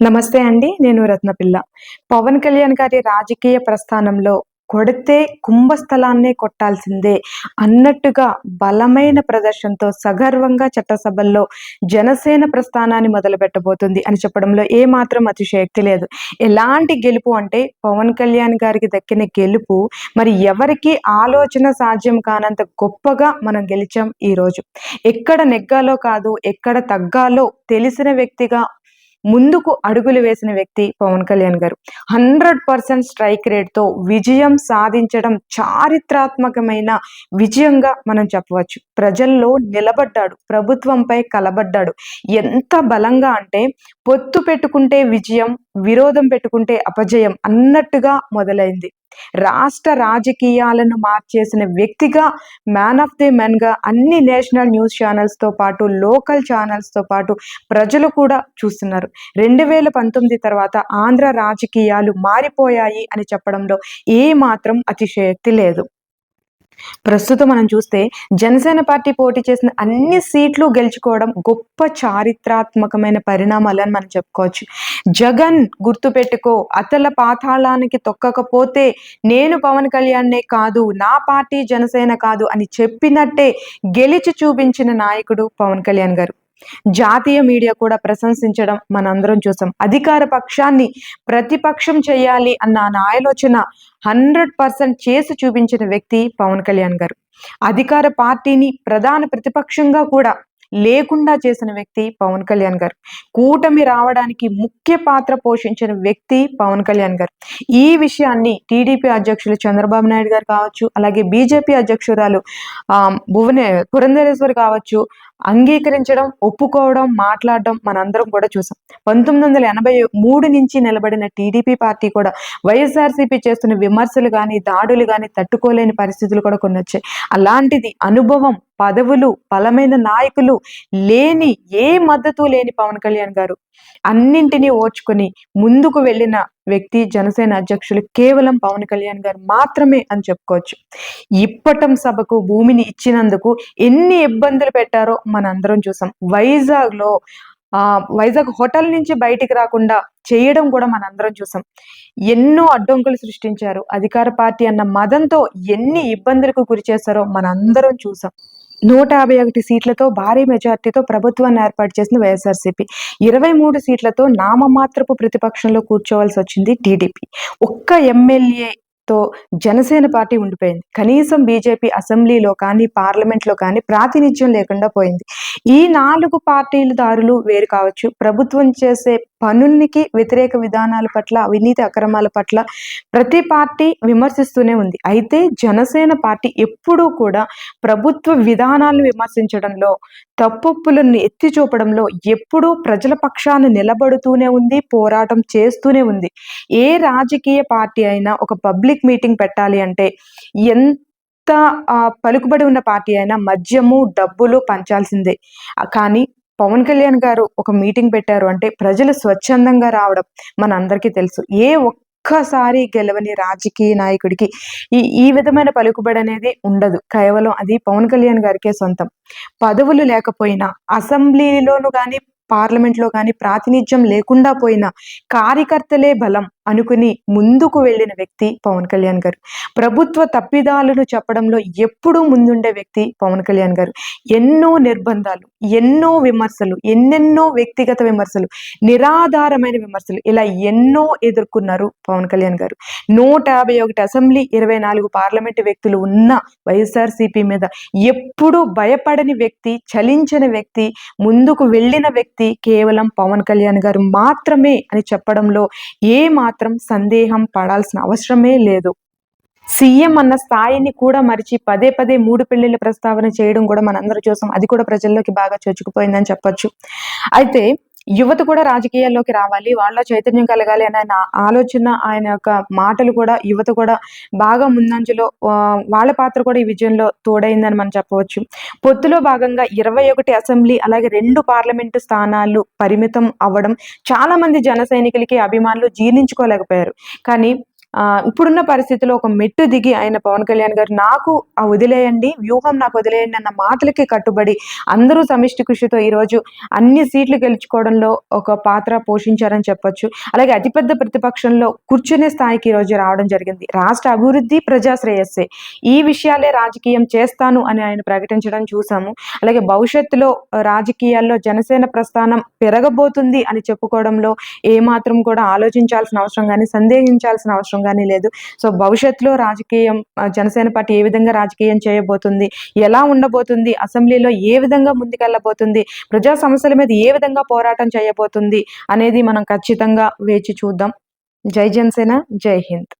నమస్తే అండి నేను రత్నపిల్ల. పవన్ కళ్యాణ్ గారి రాజకీయ ప్రస్థానంలో కొడితే కుంభస్థలాన్నే కొట్టాల్సిందే అన్నట్టుగా బలమైన ప్రదర్శనతో సగర్వంగా చట్టసభల్లో జనసేన ప్రస్థానాన్ని మొదలు పెట్టబోతుంది అని చెప్పడంలో ఏ మాత్రం అతిశయోక్తి లేదు. ఎలాంటి గెలుపు అంటే పవన్ కళ్యాణ్ గారికి దక్కిన గెలుపు మరి ఎవరికి ఆలోచన సాధ్యం కానంత గొప్పగా మనం గెలిచాం ఈరోజు. ఎక్కడ నెగ్గాలో కాదు ఎక్కడ తగ్గాలో తెలిసిన వ్యక్తిగా ముందుకు అడుగులు వేసిన వ్యక్తి పవన్ కళ్యాణ్ గారు. హండ్రెడ్ పర్సెంట్ స్ట్రైక్ రేట్తో విజయం సాధించడం చారిత్రాత్మకమైన విజయంగా మనం చెప్పవచ్చు. ప్రజల్లో నిలబడ్డాడు ప్రభుత్వంపై కలబడ్డాడు. ఎంత బలంగా అంటే పొత్తు పెట్టుకుంటే విజయం విరోధం పెట్టుకుంటే అపజయం అన్నట్టుగా మొదలైంది. రాష్ట్ర రాజకీయాలను మార్చేసిన వ్యక్తిగా మ్యాన్ ఆఫ్ ది మెన్గా అన్ని నేషనల్ న్యూస్ ఛానల్స్తో పాటు లోకల్ ఛానల్స్తో పాటు ప్రజలు కూడా చూస్తున్నారు. రెండు వేల పంతొమ్మిది తర్వాత ఆంధ్ర రాజకీయాలు మారిపోయాయి అని చెప్పడంలో ఏ మాత్రం అతిశయక్తి లేదు. ప్రస్తుతం మనం చూస్తే జనసేన పార్టీ పోటీ చేసిన అన్ని సీట్లు గెలుచుకోవడం గొప్ప చారిత్రాత్మకమైన పరిణామాలని మనం చెప్పుకోవచ్చు. జగన్ గుర్తుపెట్టుకో అతల పాతాళానికి తొక్కకపోతే నేను పవన్ కళ్యాణ్నే కాదు నా పార్టీ జనసేన కాదు అని చెప్పినట్టే గెలిచి చూపించిన నాయకుడు పవన్ కళ్యాణ్ గారు. జాతీయ మీడియా కూడా ప్రశంసించడం మనందరం చూసాం. అధికార పక్షాన్ని ప్రతిపక్షం చేయాలి అన్న నా ఆలోచన హండ్రెడ్ పర్సెంట్ చేసి చూపించిన వ్యక్తి పవన్ కళ్యాణ్ గారు. అధికార పార్టీని ప్రధాన ప్రతిపక్షంగా కూడా లేకుండా చేసిన వ్యక్తి పవన్ కళ్యాణ్ గారు. కూటమి రావడానికి ముఖ్య పాత్ర పోషించిన వ్యక్తి పవన్ కళ్యాణ్ గారు. ఈ విషయాన్ని టీడీపీ అధ్యక్షులు చంద్రబాబు నాయుడు గారు కావచ్చు అలాగే బీజేపీ అధ్యక్షురాలు భువనే పురంధరేశ్వర్ కావచ్చు అంగీకరించడం ఒప్పుకోవడం మాట్లాడడం మనందరం కూడా చూసాం. పంతొమ్మిది వందల ఎనభై మూడు నుంచి నిలబడిన టీడీపీ పార్టీ కూడా వైఎస్ఆర్సీపీ చేస్తున్న విమర్శలు కానీ దాడులు కానీ తట్టుకోలేని పరిస్థితులు కూడా కొన్ని వచ్చాయి. అలాంటిది అనుభవం పదవులు బలమైన నాయకులు లేని ఏ మద్దతు లేని పవన్ కళ్యాణ్ గారు అన్నింటినీ ఓర్చుకొని ముందుకు వెళ్ళిన వ్యక్తి జనసేన అధ్యక్షులు కేవలం పవన్ కళ్యాణ్ గారు మాత్రమే అని చెప్పుకోవచ్చు. ఇప్పటం సభకు భూమిని ఇచ్చినందుకు ఎన్ని ఇబ్బందులు పెట్టారో మనందరం చూసాం. వైజాగ్లో ఆ వైజాగ్ హోటల్ నుంచి బయటికి రాకుండా చేయడం కూడా మనందరం చూసాం. ఎన్నో అడ్డంకులు సృష్టించారు. అధికార పార్టీ అన్న మదంతో ఎన్ని ఇబ్బందులకు గురి చేస్తారో మనందరం చూసాం. నూట యాభై ఒకటి సీట్లతో భారీ మెజార్టీతో ప్రభుత్వాన్ని ఏర్పాటు చేసిన వైఎస్ఆర్సీపీ. ఇరవై మూడు సీట్లతో నామమాత్రపు ప్రతిపక్షంలో కూర్చోవలసి వచ్చింది టీడీపీ. ఒక్క ఎమ్మెల్యే తో జనసేన పార్టీ ఉండిపోయింది. కనీసం బీజేపీ అసెంబ్లీలో కానీ పార్లమెంట్లో కానీ ప్రాతినిధ్యం లేకుండా పోయింది. ఈ నాలుగు పార్టీల దారులు వేరు కావచ్చు. ప్రభుత్వం చేసే పనులకి వ్యతిరేక విధానాల పట్ల అవినీతి అక్రమాల పట్ల ప్రతి పార్టీ విమర్శిస్తూనే ఉంది. అయితే జనసేన పార్టీ ఎప్పుడూ కూడా ప్రభుత్వ విధానాలను విమర్శించడంలో తప్పులను ఎత్తి చూపడంలో ఎప్పుడూ ప్రజల పక్షాన నిలబడుతూనే ఉంది పోరాటం చేస్తూనే ఉంది. ఏ రాజకీయ పార్టీ అయినా ఒక పబ్లిక్ మీటింగ్ పెట్టాలి అంటే ఎంత పలుకుబడి ఉన్న పార్టీ అయినా మద్యము డబ్బులు పంచాల్సిందే. కానీ పవన్ కళ్యాణ్ గారు ఒక మీటింగ్ పెట్టారు అంటే ప్రజలు స్వచ్ఛందంగా రావడం మన అందరికీ తెలుసు. ఏ ఒక్కసారి గెలవని రాజకీయ నాయకుడికి ఈ ఈ విధమైన పలుకుబడి అనేది ఉండదు. కేవలం అది పవన్ కళ్యాణ్ గారికే సొంతం. పదవులు లేకపోయినా అసెంబ్లీలోను కానీ పార్లమెంట్లో కానీ ప్రాతినిధ్యం లేకుండా పోయిన కార్యకర్తలే బలం. అనుకుని ముందుకు వెళ్ళిన వ్యక్తి పవన్ కళ్యాణ్ గారు. ప్రభుత్వ తప్పిదాలను చెప్పడంలో ఎప్పుడూ ముందుండే వ్యక్తి పవన్ కళ్యాణ్ గారు. ఎన్నో నిర్బంధాలు ఎన్నో విమర్శలు ఎన్నెన్నో వ్యక్తిగత విమర్శలు నిరాధారమైన విమర్శలు ఇలా ఎన్నో ఎదుర్కొన్నారు పవన్ కళ్యాణ్ గారు. నూట యాభై ఒకటి అసెంబ్లీ ఇరవై నాలుగు పార్లమెంటు వ్యక్తులు ఉన్న వైఎస్ఆర్సీపీ మీద ఎప్పుడూ భయపడని వ్యక్తి చలించిన వ్యక్తి ముందుకు వెళ్ళిన వ్యక్తి కేవలం పవన్ కళ్యాణ్ గారు మాత్రమే అని చెప్పడంలో ఏ మాత్రం మాత్రం సందేహం పడాల్సిన అవసరమే లేదు. సీఎం అన్న స్థాయిని కూడా మరిచి పదే పదే మూడు పెళ్ళిళ్ళ ప్రస్తావన చేయడం కూడా మనందరూ చూసాం అది కూడా ప్రజల్లోకి బాగా చొచ్చుకుపోయిందని చెప్పొచ్చు. అయితే యువత కూడా రాజకీయాల్లోకి రావాలి వాళ్ళ చైతన్యం కలగాలి అని ఆయన ఆలోచన ఆయన యొక్క మాటలు కూడా యువత కూడా బాగా ముందంజలో వాళ్ళ పాత్ర కూడా ఈ విజయంలో తోడైందని మనం చెప్పవచ్చు. పొత్తులో భాగంగా ఇరవై ఒకటి అసెంబ్లీ అలాగే రెండు పార్లమెంటు స్థానాలు పరిమితం అవ్వడం చాలా మంది జన సైనికులకి అభిమానులు జీర్ణించుకోలేకపోయారు. కానీ ఇప్పుడున్న పరిస్థితిలో ఒక మెట్టు దిగి ఆయన పవన్ కళ్యాణ్ గారు నాకు ఆ వదిలేయండి వ్యూహం నాకు వదిలేయండి అన్న మాటలకి కట్టుబడి అందరూ సమిష్టి కృషితో ఈరోజు అన్ని సీట్లు గెలుచుకోవడంలో ఒక పాత్ర పోషించారని చెప్పొచ్చు. అలాగే అతిపెద్ద ప్రతిపక్షంలో కూర్చునే స్థాయికి ఈరోజు రావడం జరిగింది. రాష్ట్ర అభివృద్ధి ప్రజాశ్రేయస్సే ఈ విషయాలే రాజకీయం చేస్తాను అని ఆయన ప్రకటించడం చూసాము. అలాగే భవిష్యత్తులో రాజకీయాల్లో జనసేన ప్రస్థానం పెరగబోతుంది అని చెప్పుకోవడంలో ఏమాత్రం కూడా ఆలోచించాల్సిన అవసరం కానీ సందేహించాల్సిన అవసరం కానీ లేదు. సో భవిష్యత్తులో రాజకీయం జనసేన పార్టీ ఏ విధంగా రాజకీయం చేయబోతుంది ఎలా ఉండబోతుంది అసెంబ్లీలో ఏ విధంగా ముందుకెళ్ళబోతుంది ప్రజా సమస్యల మీద ఏ విధంగా పోరాటం చేయబోతుంది అనేది మనం ఖచ్చితంగా వేచి చూద్దాం. జై జనసేన జై హింద్.